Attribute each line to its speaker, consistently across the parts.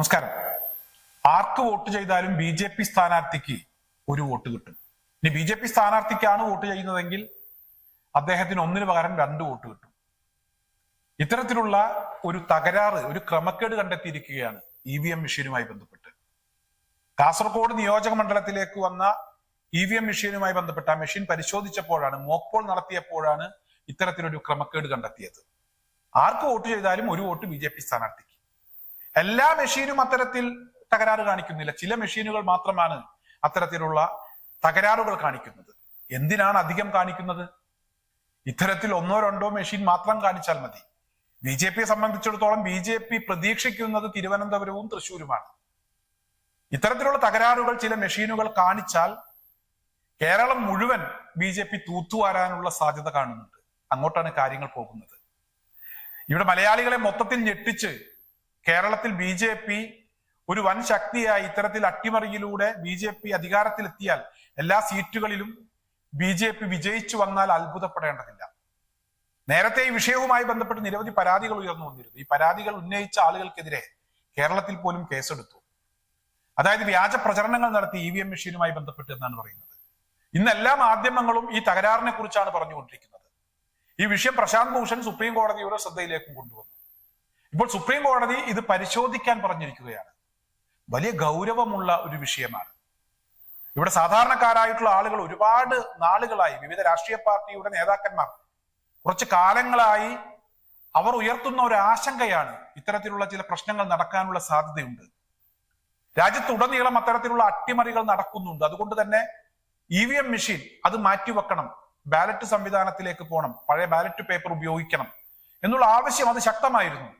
Speaker 1: നമസ്കാരം. ആർക്ക് വോട്ട് ചെയ്താലും ബി ജെ പി സ്ഥാനാർത്ഥിക്ക് ഒരു വോട്ട് കിട്ടും. ഇനി ബി ജെ പി സ്ഥാനാർത്ഥിക്കാണ് വോട്ട് ചെയ്യുന്നതെങ്കിൽ അദ്ദേഹത്തിന് ഒന്നിനു പകരം രണ്ട് വോട്ട് കിട്ടും. ഇത്തരത്തിലുള്ള ഒരു തകരാറ് ഒരു ക്രമക്കേട് കണ്ടെത്തിയിരിക്കുകയാണ് ഇ വി എം മെഷീനുമായി ബന്ധപ്പെട്ട്. കാസർഗോഡ് നിയോജക മണ്ഡലത്തിലേക്ക് വന്ന ഇ വി എം മെഷീനുമായി ബന്ധപ്പെട്ട ആ മെഷീൻ പരിശോധിച്ചപ്പോഴാണ് മോക്പോൾ നടത്തിയപ്പോഴാണ് ഇത്തരത്തിലൊരു ക്രമക്കേട് കണ്ടെത്തിയത്. ആർക്ക് വോട്ട് ചെയ്താലും ഒരു വോട്ട് ബി ജെ പി സ്ഥാനാർത്ഥിക്ക്. എല്ലാ മെഷീനും അത്തരത്തിൽ തകരാറ് കാണിക്കുന്നില്ല. ചില മെഷീനുകൾ മാത്രമാണ് അത്തരത്തിലുള്ള തകരാറുകൾ കാണിക്കുന്നത്. എന്തിനാണ് അധികം കാണിക്കുന്നത്? ഇത്തരത്തിൽ ഒന്നോ രണ്ടോ മെഷീൻ മാത്രം കാണിച്ചാൽ മതി. ബി ജെ പിയെ സംബന്ധിച്ചിടത്തോളം ബി ജെ പി പ്രതീക്ഷിക്കുന്നത് തിരുവനന്തപുരവും തൃശ്ശൂരുമാണ്. ഇത്തരത്തിലുള്ള തകരാറുകൾ ചില മെഷീനുകൾ കാണിച്ചാൽ കേരളം മുഴുവൻ ബി ജെ പി തൂത്തുവാരാനുള്ള സാധ്യത കാണുന്നുണ്ട്. അങ്ങോട്ടാണ് കാര്യങ്ങൾ പോകുന്നത്. ഇവിടെ മലയാളികളെ മൊത്തത്തിൽ ഞെട്ടിച്ച് കേരളത്തിൽ ബി ജെ പി ഒരു വൻ ശക്തിയായി ഇത്തരത്തിൽ അട്ടിമറിയിലൂടെ ബി ജെ പി അധികാരത്തിലെത്തിയാൽ എല്ലാ സീറ്റുകളിലും ബി ജെ പി വിജയിച്ചു വന്നാൽ അത്ഭുതപ്പെടേണ്ടതില്ല. നേരത്തെ ഈ വിഷയവുമായി ബന്ധപ്പെട്ട് നിരവധി പരാതികൾ ഉയർന്നു വന്നിരുന്നു. ഈ പരാതികൾ ഉന്നയിച്ച ആളുകൾക്കെതിരെ കേരളത്തിൽ പോലും കേസെടുത്തു. അതായത് വ്യാജ പ്രചരണങ്ങൾ നടത്തി ഇ വി എം മെഷീനുമായി ബന്ധപ്പെട്ട് എന്നാണ് പറയുന്നത്. ഇന്ന് എല്ലാ മാധ്യമങ്ങളും ഈ തകരാറിനെ കുറിച്ചാണ് പറഞ്ഞുകൊണ്ടിരിക്കുന്നത്. ഈ വിഷയം പ്രശാന്ത് ഭൂഷൺ സുപ്രീം കോടതിയുടെ ശ്രദ്ധയിലേക്കും കൊണ്ടുവന്നു. ഇപ്പോൾ സുപ്രീം കോടതി ഇത് പരിശോധിക്കാൻ പറഞ്ഞിരിക്കുകയാണ്. വലിയ ഗൗരവമുള്ള ഒരു വിഷയമാണ്. ഇവിടെ സാധാരണക്കാരായിട്ടുള്ള ആളുകൾ ഒരുപാട് നാളുകളായി വിവിധ രാഷ്ട്രീയ പാർട്ടിയുടെ നേതാക്കന്മാർ കുറച്ച് കാലങ്ങളായി അവർ ഉയർത്തുന്ന ഒരു ആശങ്കയാണ് ഇത്തരത്തിലുള്ള ചില പ്രശ്നങ്ങൾ നടക്കാനുള്ള സാധ്യതയുണ്ട്. രാജ്യത്തുടനീളം അത്തരത്തിലുള്ള അട്ടിമറികൾ നടക്കുന്നുണ്ട്. അതുകൊണ്ട് തന്നെ ഇ വി എം മെഷീൻ അത് മാറ്റിവെക്കണം. ബാലറ്റ് സംവിധാനത്തിലേക്ക് പോകണം. പഴയ ബാലറ്റ് പേപ്പർ ഉപയോഗിക്കണം. എന്നുള്ള ആവശ്യം അത് ശക്തമായിരുന്നു.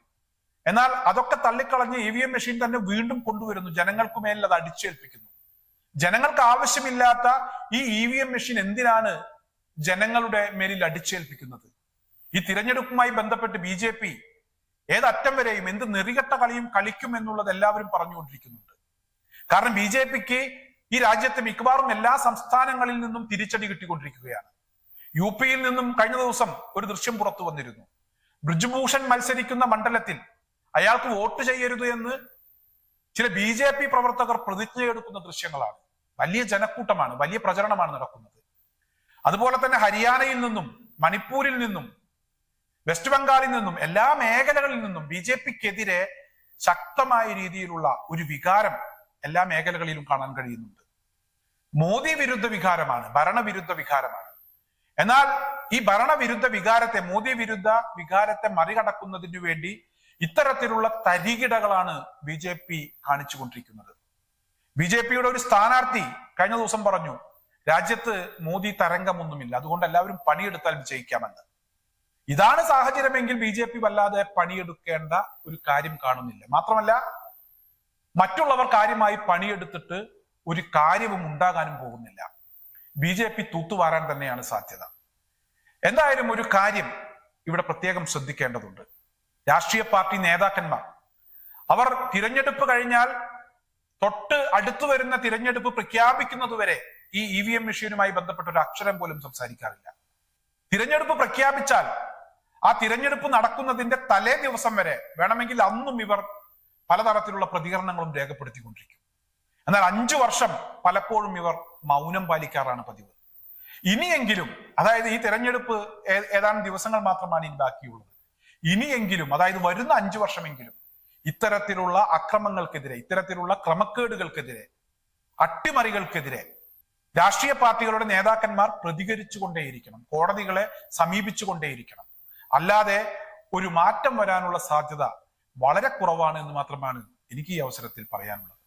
Speaker 1: എന്നാൽ അതൊക്കെ തള്ളിക്കളഞ്ഞ് ഇ വി എം മെഷീൻ തന്നെ വീണ്ടും കൊണ്ടുവരുന്നു. ജനങ്ങൾക്ക് മേലിൽ അത് അടിച്ചേൽപ്പിക്കുന്നു. ജനങ്ങൾക്ക് ആവശ്യമില്ലാത്ത ഈ ഇ വി എം മെഷീൻ എന്തിനാണ് ജനങ്ങളുടെ മേലിൽ അടിച്ചേൽപ്പിക്കുന്നത്? ഈ തിരഞ്ഞെടുപ്പുമായി ബന്ധപ്പെട്ട് ബി ജെ പി ഏതറ്റം വരെയും എന്ത് നെറികെട്ട കളിയും കളിക്കും എന്നുള്ളത് എല്ലാവരും പറഞ്ഞുകൊണ്ടിരിക്കുന്നുണ്ട്. കാരണം ബി ജെ പിക്ക് ഈ രാജ്യത്തെ മിക്കവാറും എല്ലാ സംസ്ഥാനങ്ങളിൽ നിന്നും തിരിച്ചടി കിട്ടിക്കൊണ്ടിരിക്കുകയാണ്. യു പിയിൽ നിന്നും കഴിഞ്ഞ ദിവസം ഒരു ദൃശ്യം പുറത്തു വന്നിരുന്നു. ബ്രിജ്ഭൂഷൺ മത്സരിക്കുന്ന മണ്ഡലത്തിൽ അയാൾക്ക് വോട്ട് ചെയ്യരുത് എന്ന് ചില ബി ജെ പി പ്രവർത്തകർ പ്രതിജ്ഞയെടുക്കുന്ന ദൃശ്യങ്ങളാണ്. വലിയ ജനക്കൂട്ടമാണ് വലിയ പ്രചരണമാണ് നടക്കുന്നത്. അതുപോലെ തന്നെ ഹരിയാനയിൽ നിന്നും മണിപ്പൂരിൽ നിന്നും വെസ്റ്റ് ബംഗാളിൽ നിന്നും എല്ലാ മേഖലകളിൽ നിന്നും ബി ജെ പിക്കെതിരെ ശക്തമായ രീതിയിലുള്ള ഒരു വികാരം എല്ലാ മേഖലകളിലും കാണാൻ കഴിയുന്നുണ്ട്. മോദി വിരുദ്ധ വികാരമാണ് ഭരണവിരുദ്ധ വികാരമാണ്. എന്നാൽ ഈ ഭരണവിരുദ്ധ വികാരത്തെ മോദി വിരുദ്ധ വികാരത്തെ മറികടക്കുന്നതിനു വേണ്ടി ഇത്തരത്തിലുള്ള തരികിടകളാണ് ബി ജെ പി കാണിച്ചുകൊണ്ടിരിക്കുന്നത്. ബി ജെ പിയുടെ ഒരു സ്ഥാനാർത്ഥി കഴിഞ്ഞ ദിവസം പറഞ്ഞു രാജ്യത്ത് മോദി തരംഗമൊന്നുമില്ല. അതുകൊണ്ട് എല്ലാവരും പണിയെടുത്താൽ വിജയിക്കാമെന്ന്. ഇതാണ് സാഹചര്യമെങ്കിൽ ബി ജെ പി വല്ലാതെ പണിയെടുക്കേണ്ട ഒരു കാര്യം കാണുന്നില്ല. മാത്രമല്ല മറ്റുള്ളവർ കാര്യമായി പണിയെടുത്തിട്ട് ഒരു കാര്യവും ഉണ്ടാകാനും പോകുന്നില്ല. ബി ജെ പി തൂത്തുവാരാൻ തന്നെയാണ് സാധ്യത. എന്തായാലും ഒരു കാര്യം ഇവിടെ പ്രത്യേകം ശ്രദ്ധിക്കേണ്ടതുണ്ട്. രാഷ്ട്രീയ പാർട്ടി നേതാക്കന്മാർ. അവർ തിരഞ്ഞെടുപ്പ് കഴിഞ്ഞാൽ തൊട്ട് അടുത്തു വരുന്ന തിരഞ്ഞെടുപ്പ് പ്രഖ്യാപിക്കുന്നതുവരെ ഈ ഇ വി എം മെഷീനുമായി ബന്ധപ്പെട്ട ഒരു അക്ഷരം പോലും സംസാരിക്കാറില്ല. തിരഞ്ഞെടുപ്പ് പ്രഖ്യാപിച്ചാൽ ആ തിരഞ്ഞെടുപ്പ് നടക്കുന്നതിന്റെ തലേ ദിവസം വരെ വേണമെങ്കിൽ അന്നും ഇവർ പലതരത്തിലുള്ള പ്രതികരണങ്ങളും രേഖപ്പെടുത്തിക്കൊണ്ടിരിക്കും. എന്നാൽ അഞ്ചു വർഷം പലപ്പോഴും ഇവർ മൗനം പാലിക്കാറാണ് പതിവ്. ഇനിയെങ്കിലും അതായത് ഈ തിരഞ്ഞെടുപ്പ് ഏതാനും ദിവസങ്ങൾ മാത്രമാണ് ഇനി ബാക്കിയുള്ളത്. ഇനിയെങ്കിലും അതായത് വരുന്ന അഞ്ചു വർഷമെങ്കിലും ഇത്തരത്തിലുള്ള അക്രമങ്ങൾക്കെതിരെ ഇത്തരത്തിലുള്ള ക്രമക്കേടുകൾക്കെതിരെ അട്ടിമറികൾക്കെതിരെ രാഷ്ട്രീയ പാർട്ടികളുടെ നേതാക്കന്മാർ പ്രതികരിച്ചുകൊണ്ടേയിരിക്കണം കോടതികളെ സമീപിച്ചുകൊണ്ടേയിരിക്കണം. അല്ലാതെ ഒരു മാറ്റം വരാനുള്ള സാധ്യത വളരെ കുറവാണ് എന്ന് മാത്രമാണ് എനിക്ക് ഈ അവസരത്തിൽ പറയാനുള്ളത്.